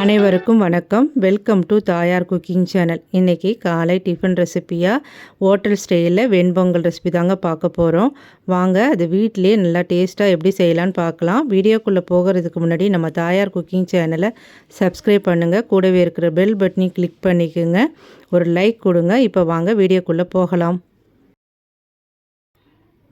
அனைவருக்கும் வணக்கம். Welcome to Thayar cooking channel இன்றைக்கி காலை டிஃபன் ரெசிப்பியாக ஹோட்டல் ஸ்டைலில் வெண்பொங்கல் ரெசிபி தாங்க பார்க்க போகிறோம் வாங்க அது வீட்டிலே நல்லா டேஸ்ட்டாக எப்படி செய்யலான்னு பார்க்கலாம். வீடியோக்குள்ளே போகிறதுக்கு முன்னாடி நம்ம தாயார் குக்கிங் சேனலை சப்ஸ்கிரைப் பண்ணுங்கள் கூடவே இருக்கிற பெல் பட்டனையும் கிளிக் பண்ணிக்கோங்க. ஒரு லைக் கொடுங்க. இப்போ வாங்க வீடியோக்குள்ளே போகலாம்.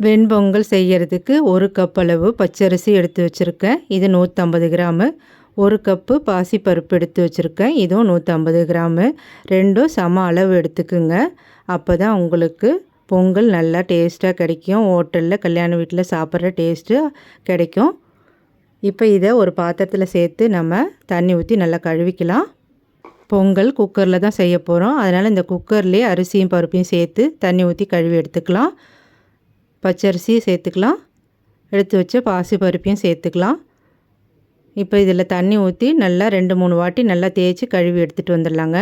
வெண்பொங்கல் செய்கிறதுக்கு ஒரு கப் அளவு பச்சரிசி எடுத்து வச்சுருக்கேன். இது நூற்றம்பது கிராமு. ஒரு கப்பு பாசிப்பருப்பு எடுத்து வச்சுருக்கேன். இதுவும் நூற்றம்பது கிராமு. ரெண்டும் சம அளவு எடுத்துக்குங்க. அப்போ தான் உங்களுக்கு பொங்கல் நல்லா டேஸ்ட்டாக கிடைக்கும். ஹோட்டலில் கல்யாண வீட்டில் சாப்பிட்ற டேஸ்ட்டு கிடைக்கும். இப்போ இதை ஒரு பாத்திரத்தில் சேர்த்து நம்ம தண்ணி ஊற்றி நல்லா கழுவிக்கலாம். பொங்கல் குக்கரில் தான் செய்ய போகிறோம் அதனால் இந்த குக்கர்லேயே அரிசியும் பருப்பையும் சேர்த்து தண்ணி ஊற்றி கழுவி எடுத்துக்கலாம். பச்சரிசியும் சேர்த்துக்கலாம். எடுத்து வச்ச பாசி பருப்பையும் சேர்த்துக்கலாம். இப்போ இதில் தண்ணி ஊற்றி நல்லா ரெண்டு மூணு வாட்டி நல்லா தேய்ச்சி கழுவி எடுத்துகிட்டு வந்துடலாங்க.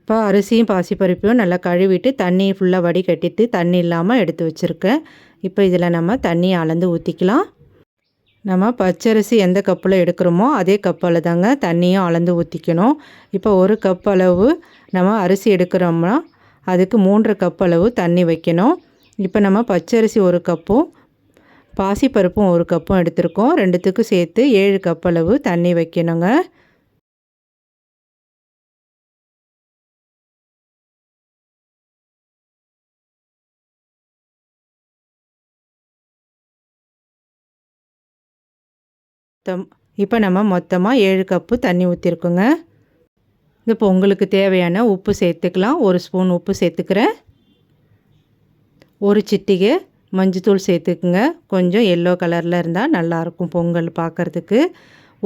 இப்போ அரிசியும் பாசிப்பருப்பையும் நல்லா கழுவிட்டு தண்ணி ஃபுல்லாக வடிகட்டிட்டு தண்ணி இல்லாமல் எடுத்து வச்சுருக்கேன். இப்போ இதில் நம்ம தண்ணியை அளந்து ஊற்றிக்கலாம். நம்ம பச்சரிசி எந்த கப்பில் எடுக்கிறோமோ அதே கப்பில் தாங்க தண்ணியும் அளந்து ஊற்றிக்கணும். இப்போ ஒரு கப் அளவு நம்ம அரிசி எடுக்கிறோம்னா அதுக்கு மூன்று கப் அளவு தண்ணி வைக்கணும். இப்போ நம்ம பச்சரிசி ஒரு கப்பும் பாசிப்பருப்பும் ஒரு கப்பும் எடுத்திருக்கோம். ரெண்டுத்துக்கும் சேர்த்து ஏழு கப் அளவு தண்ணி வைக்கணுங்க. இப்போ நம்ம மொத்தமாக ஏழு கப்பு தண்ணி ஊற்றிருக்கோங்க இப்போ உங்களுக்கு தேவையான உப்பு சேர்த்துக்கலாம். ஒரு ஸ்பூன் உப்பு சேர்த்துக்கிறேன். ஒரு சிட்டிகை மஞ்சத்தூள் சேர்த்துக்குங்க. கொஞ்சம் எல்லோ கலரில் இருந்தால் நல்லாயிருக்கும் பொங்கல் பார்க்குறதுக்கு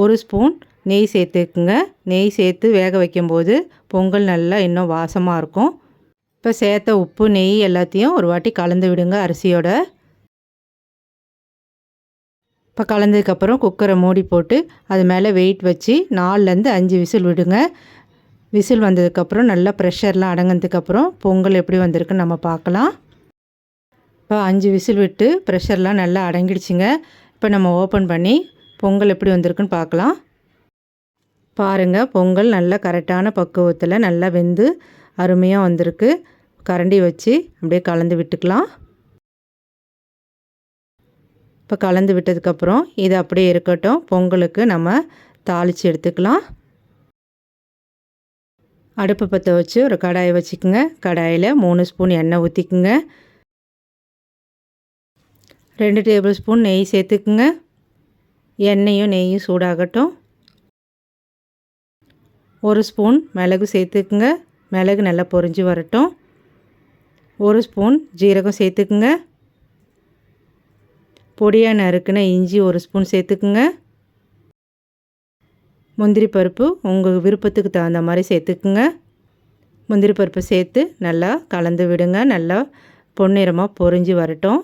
ஒரு ஸ்பூன் நெய் சேர்த்துக்குங்க. நெய் சேர்த்து வேக வைக்கும்போது பொங்கல் நல்லா இன்னும் வாசமாக இருக்கும். இப்போ சேர்த்த உப்பு நெய் எல்லாத்தையும் ஒரு வாட்டி கலந்து விடுங்க அரிசியோட. இப்போ கலந்ததுக்கப்புறம் குக்கரை மூடி போட்டு அது மேலே வெயிட் வச்சு நாலுலேருந்து அஞ்சு விசில் விடுங்க. விசில் வந்ததுக்கப்புறம் நல்லா ப்ரெஷர்லாம் அடங்கினதுக்கப்புறம் பொங்கல் எப்படி வந்திருக்குன்னு நம்ம பார்க்கலாம். இப்போ அஞ்சு விசில் விட்டு ப்ரெஷர்லாம் நல்லா அடங்கிடுச்சிங்க. இப்போ நம்ம ஓப்பன் பண்ணி பொங்கல் எப்படி வந்திருக்குன்னு பார்க்கலாம். பாருங்கள் பொங்கல் நல்லா கரெக்டான பக்குவத்தில் நல்லா வெந்து அருமையாக வந்திருக்கு. கரண்டி வச்சு அப்படியே கலந்து விட்டுக்கலாம். இப்போ கலந்து விட்டதுக்கப்புறம் இது அப்படியே இருக்கட்டும். பொங்கலுக்கு நம்ம தாளித்து எடுத்துக்கலாம். அடுப்பு பற்ற வச்சு ஒரு கடாயை வச்சுக்கோங்க. கடாயில் மூணு ஸ்பூன் எண்ணெய் ஊற்றிக்குங்க ரெண்டு டேபிள் ஸ்பூன் நெய் சேர்த்துக்குங்க. எண்ணெயும் நெய்யும் சூடாகட்டும். ஒரு ஸ்பூன் மிளகு சேர்த்துக்குங்க. மிளகு நல்லா பொறிஞ்சு வரட்டும். ஒரு ஸ்பூன் ஜீரகம் சேர்த்துக்குங்க. பொடியாக நறுக்குன இஞ்சி ஒரு ஸ்பூன் சேர்த்துக்குங்க. முந்திரி பருப்பு உங்கள் விருப்பத்துக்கு தகுந்த மாதிரி சேர்த்துக்குங்க. முந்திரி பருப்பை சேர்த்து நல்லா கலந்து விடுங்க. நல்லா பொன்னிறமாக பொறிஞ்சு வரட்டும்.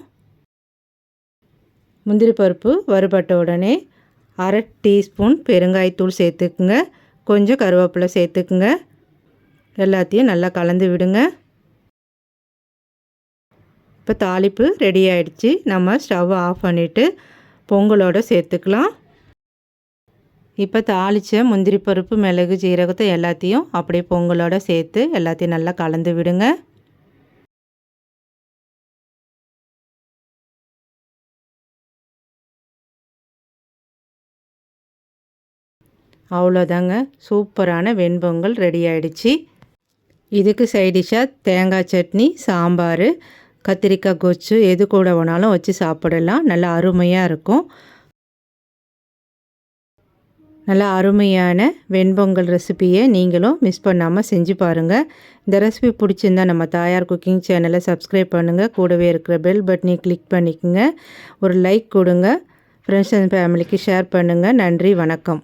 முந்திரி பருப்பு வறுபட்ட உடனே அரை டீஸ்பூன் பெருங்காயத்தூள் சேர்த்துக்குங்க. கொஞ்சம் கருவேப்பிலை சேர்த்துக்குங்க. எல்லாத்தையும் நல்லா கலந்து விடுங்க. இப்போ தாளிப்பு ரெடி ஆகிடுச்சி நம்ம ஸ்டவ் ஆஃப் பண்ணிவிட்டு பொங்கலோடு சேர்த்துக்கலாம். இப்போ தாளித்த முந்திரி பருப்பு மிளகு ஜீரகத்தை எல்லாத்தையும் அப்படியே பொங்கலோடு சேர்த்து எல்லாத்தையும் நல்லா கலந்து விடுங்க. அவ்வளோதாங்க. சூப்பரான வெண்பொங்கல் ரெடி ஆகிடுச்சு இதுக்கு சைடிஷாக தேங்காய் சட்னி சாம்பார் கத்திரிக்காய் கொச்சு எது கூட வேணாலும் வச்சு சாப்பிடலாம். நல்லா அருமையாக இருக்கும். நல்லா அருமையான வெண்பொங்கல் ரெசிப்பியை நீங்களும் மிஸ் பண்ணாமல் செஞ்சு பாருங்கள் இந்த ரெசிபி பிடிச்சிருந்தா நம்ம தாயார் குக்கிங் சேனலை சப்ஸ்கிரைப் பண்ணுங்கள் கூடவே இருக்கிற பெல் பட்டனை கிளிக் பண்ணிக்கோங்க. ஒரு லைக் கொடுங்க. ஃப்ரெண்ட்ஸ் அண்ட் ஃபேமிலிக்கு ஷேர் பண்ணுங்கள் நன்றி வணக்கம்.